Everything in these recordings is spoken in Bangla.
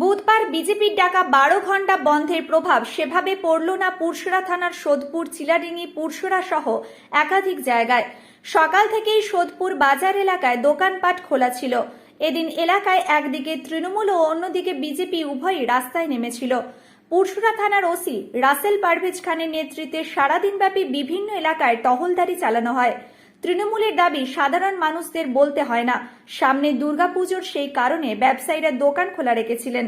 বুধবার বিজেপির ডাকা বারো ঘণ্টা বন্ধের প্রভাব সেভাবে পড়ল না পুরসুরা থানার সোদপুর চিলাডিঙ্গি পুরসুরা সহ একাধিক জায়গায়। সকাল থেকেই সোদপুর বাজার এলাকায় দোকানপাট খোলা ছিল। এদিন এলাকায় একদিকে তৃণমূল ও অন্যদিকে বিজেপি উভয়ই রাস্তায় নেমেছিল। পুরসুরা থানার ওসি রাসেল পারভেজ খানের নেতৃত্বে সারাদিনব্যাপী বিভিন্ন এলাকায় টহলদারি চালানো হয়। তৃণমূলের দাবি সাধারণ মানুষদের বলতে হয় না সামনে দুর্গাপুজোর সেই কারণে ব্যবসায়ীরা দোকান খোলা রেখেছিলেন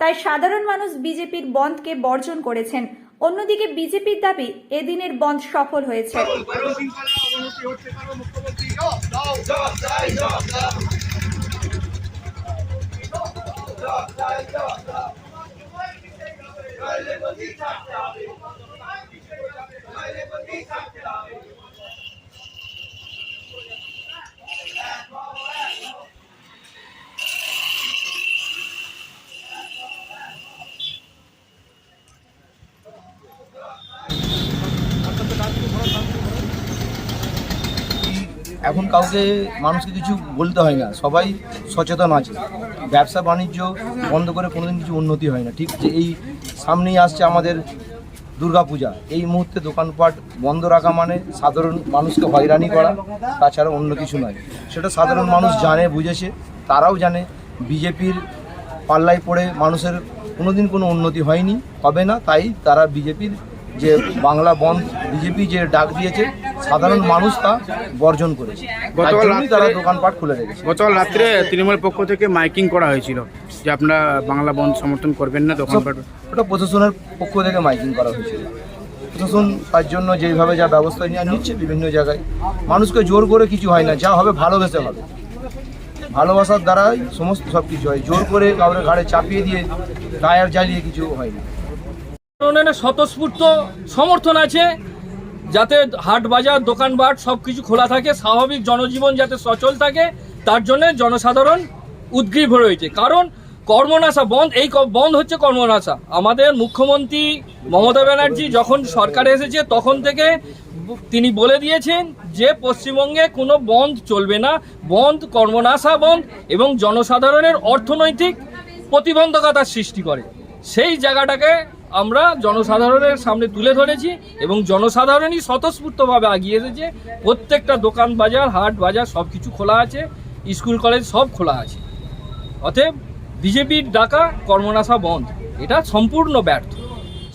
তাই সাধারণ মানুষ বিজেপির বন্ধকে বর্জন করেছেন অন্যদিকে বিজেপির দাবি এদিনের বন্ধ সফল হয়েছে এখন কাউকে মানুষকে কিছু বলতে হয় না। সবাই সচেতন আছে। ব্যবসা, বাণিজ্য বন্ধ করে কোনোদিন কিছু উন্নতি হয় না। ঠিক যে এই সামনেই আসছে আমাদের দুর্গাপূজা। এই মুহূর্তে দোকানপাট বন্ধ রাখা মানে সাধারণ মানুষকে হয়রানি করা, তাছাড়া অন্য কিছু নয়। সেটা সাধারণ মানুষ জানে, বুঝেছে। তারাও জানে। বিজেপির পাল্লায় পড়ে মানুষের কোনোদিন কোনো উন্নতি হয়নি, হবে না, তাই তারা বিজেপির যে বাংলা বন্ধ বিজেপি যে ডাক দিয়েছে সাধারণ মানুষ তা বর্জন করেছে। গতকাল তারা দোকানপাট খুলে রেখেছে। গতকাল রাত্রে তৃণমূলের পক্ষ থেকে মাইকিং করা হয়েছিল যে আপনারা বাংলা বন্ধ সমর্থন করবেন না দোকানপাট ওটা প্রশাসনের পক্ষ থেকে মাইকিং করা হয়েছিল। প্রশাসন তার জন্য যেভাবে যা ব্যবস্থা নিয়ে নিচ্ছে বিভিন্ন জায়গায় মানুষকে জোর করে কিছু হয় না যা হবে ভালোবেসে হবে। ভালোবাসার দ্বারাই সমস্ত সব কিছু হয়। জোর করে কাউরে ঘাড়ে চাপিয়ে দিয়ে টায়ার জ্বালিয়ে কিছু হয় না। উন্নয়নের স্বতঃস্ফূর্ত সমর্থন আছে, যাতে হাট বাজার দোকানপাট সব কিছু খোলা থাকে, স্বাভাবিক জনজীবন যাতে সচল থাকে, তার জন্য জনসাধারণ উদ্গ্রীব রয়েছে। কারণ কর্মনাশা বন্ধ, এই বন্ধ হচ্ছে কর্মনাশা। আমাদের মুখ্যমন্ত্রী মমতা ব্যানার্জি যখন সরকারে এসেছে, তখন থেকে তিনি বলে দিয়েছেন যে, পশ্চিমবঙ্গে কোনো বন্ধ চলবে না। বন্ধ, কর্মনাশা বন্ধ এবং জনসাধারণের অর্থনৈতিক প্রতিবন্ধকতার সৃষ্টি করে। সেই জায়গাটাকে আমরা জনসাধারণের সামনে তুলে ধরেছি এবং জনসাধারণই স্বতঃস্ফূর্তভাবে আগিয়ে এসেছে। প্রত্যেকটা দোকান বাজার, হাট বাজার সব কিছু খোলা আছে, স্কুল, কলেজ সব খোলা আছে। অতএব বিজেপির ডাকা কর্মনাশা বন্ধ। এটা সম্পূর্ণ ব্যর্থ।